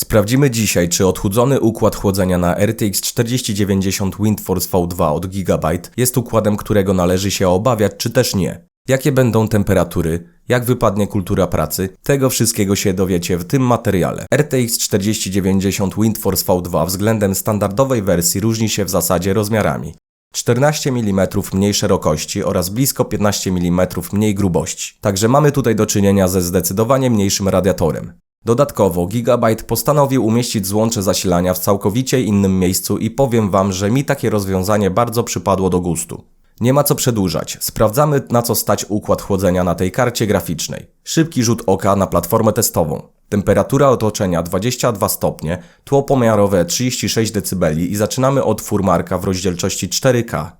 Sprawdzimy dzisiaj, czy odchudzony układ chłodzenia na RTX 4090 WindForce V2 od Gigabyte jest układem, którego należy się obawiać, czy też nie. Jakie będą temperatury, jak wypadnie kultura pracy, tego wszystkiego się dowiecie w tym materiale. RTX 4090 WindForce V2 względem standardowej wersji różni się w zasadzie rozmiarami. 14 mm mniej szerokości oraz blisko 15 mm mniej grubości. Także mamy tutaj do czynienia ze zdecydowanie mniejszym radiatorem. Dodatkowo Gigabyte postanowił umieścić złącze zasilania w całkowicie innym miejscu i powiem Wam, że mi takie rozwiązanie bardzo przypadło do gustu. Nie ma co przedłużać, sprawdzamy na co stać układ chłodzenia na tej karcie graficznej. Szybki rzut oka na platformę testową. Temperatura otoczenia 22 stopnie, tło pomiarowe 36 dB i zaczynamy od furmarka w rozdzielczości 4K.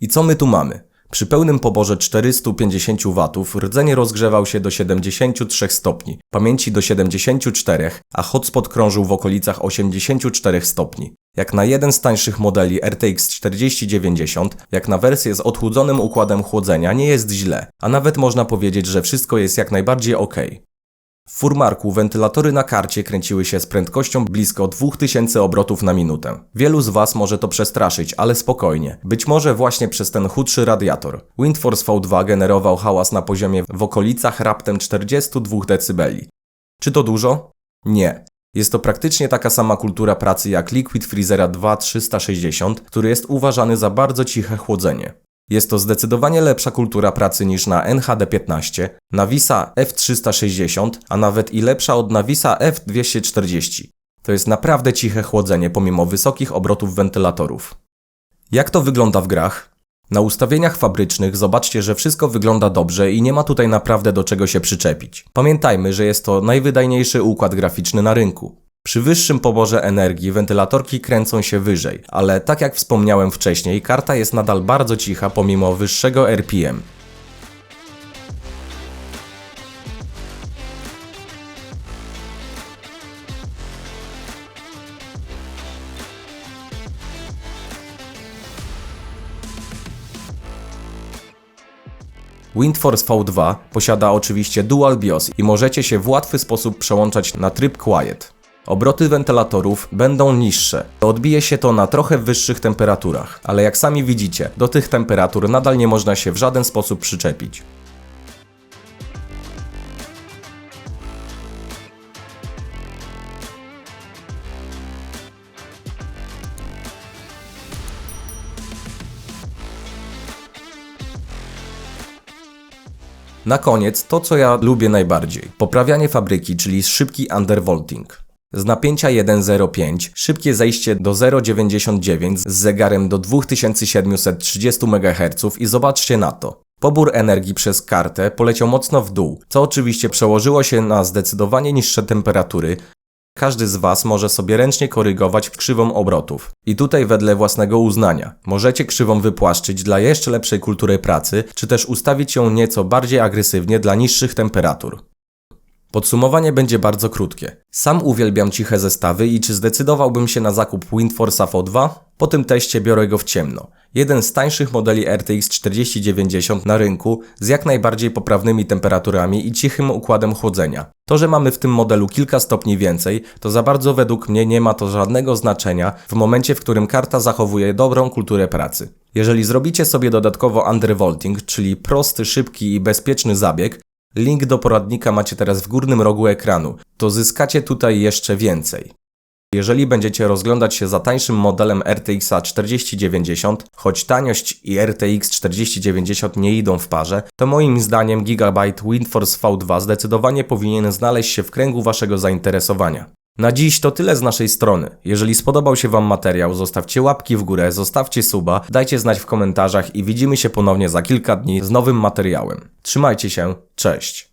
I co my tu mamy? Przy pełnym poborze 450 W rdzenie rozgrzewał się do 73 stopni, pamięci do 74, a hotspot krążył w okolicach 84 stopni. Jak na jeden z tańszych modeli RTX 4090, jak na wersję z odchłodzonym układem chłodzenia nie jest źle, a nawet można powiedzieć, że wszystko jest jak najbardziej ok. W furmarku wentylatory na karcie kręciły się z prędkością blisko 2000 obrotów na minutę. Wielu z Was może to przestraszyć, ale spokojnie. Być może właśnie przez ten chudszy radiator. WindForce V2 generował hałas na poziomie w okolicach raptem 42 dB. Czy to dużo? Nie. Jest to praktycznie taka sama kultura pracy jak Liquid Freezera 2360, który jest uważany za bardzo ciche chłodzenie. Jest to zdecydowanie lepsza kultura pracy niż na NHD15, Navisa F360, a nawet i lepsza od Navisa F240. To jest naprawdę ciche chłodzenie pomimo wysokich obrotów wentylatorów. Jak to wygląda w grach? Na ustawieniach fabrycznych zobaczcie, że wszystko wygląda dobrze i nie ma tutaj naprawdę do czego się przyczepić. Pamiętajmy, że jest to najwydajniejszy układ graficzny na rynku. Przy wyższym poborze energii wentylatorki kręcą się wyżej, ale tak jak wspomniałem wcześniej, karta jest nadal bardzo cicha pomimo wyższego RPM. WindForce V2 posiada oczywiście Dual BIOS i możecie się w łatwy sposób przełączać na tryb Quiet. Obroty wentylatorów będą niższe. Odbije się to na trochę wyższych temperaturach, ale jak sami widzicie, do tych temperatur nadal nie można się w żaden sposób przyczepić. Na koniec to, co ja lubię najbardziej. Poprawianie fabryki, czyli szybki undervolting. Z napięcia 1.05 szybkie zejście do 0.99 z zegarem do 2730 MHz i zobaczcie na to. Pobór energii przez kartę poleciał mocno w dół, co oczywiście przełożyło się na zdecydowanie niższe temperatury. Każdy z Was może sobie ręcznie korygować krzywą obrotów. I tutaj wedle własnego uznania. Możecie krzywą wypłaszczyć dla jeszcze lepszej kultury pracy, czy też ustawić ją nieco bardziej agresywnie dla niższych temperatur. Podsumowanie będzie bardzo krótkie. Sam uwielbiam ciche zestawy i czy zdecydowałbym się na zakup WindForce'a V2? Po tym teście biorę go w ciemno. Jeden z tańszych modeli RTX 4090 na rynku z jak najbardziej poprawnymi temperaturami i cichym układem chłodzenia. To, że mamy w tym modelu kilka stopni więcej, to za bardzo według mnie nie ma to żadnego znaczenia w momencie, w którym karta zachowuje dobrą kulturę pracy. Jeżeli zrobicie sobie dodatkowo undervolting, czyli prosty, szybki i bezpieczny zabieg, Link do poradnika macie teraz w górnym rogu ekranu, to zyskacie tutaj jeszcze więcej. Jeżeli będziecie rozglądać się za tańszym modelem RTX 4090, choć taniość i RTX 4090 nie idą w parze, to moim zdaniem Gigabyte WindForce V2 zdecydowanie powinien znaleźć się w kręgu Waszego zainteresowania. Na dziś to tyle z naszej strony. Jeżeli spodobał się Wam materiał, zostawcie łapki w górę, zostawcie suba, dajcie znać w komentarzach i widzimy się ponownie za kilka dni z nowym materiałem. Trzymajcie się, cześć!